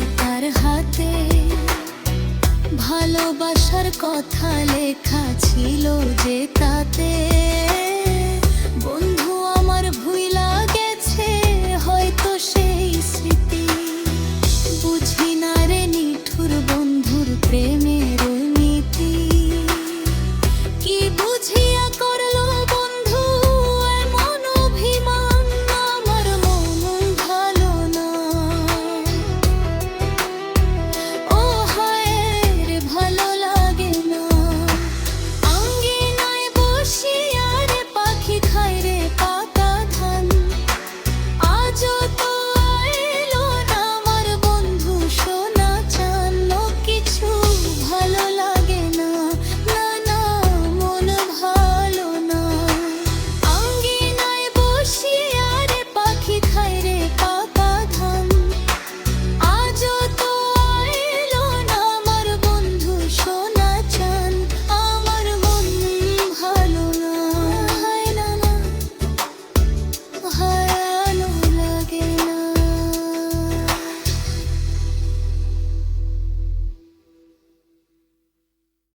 তার হাতে। ভালোবাসার কথা লেখা ছিল যে তাতে।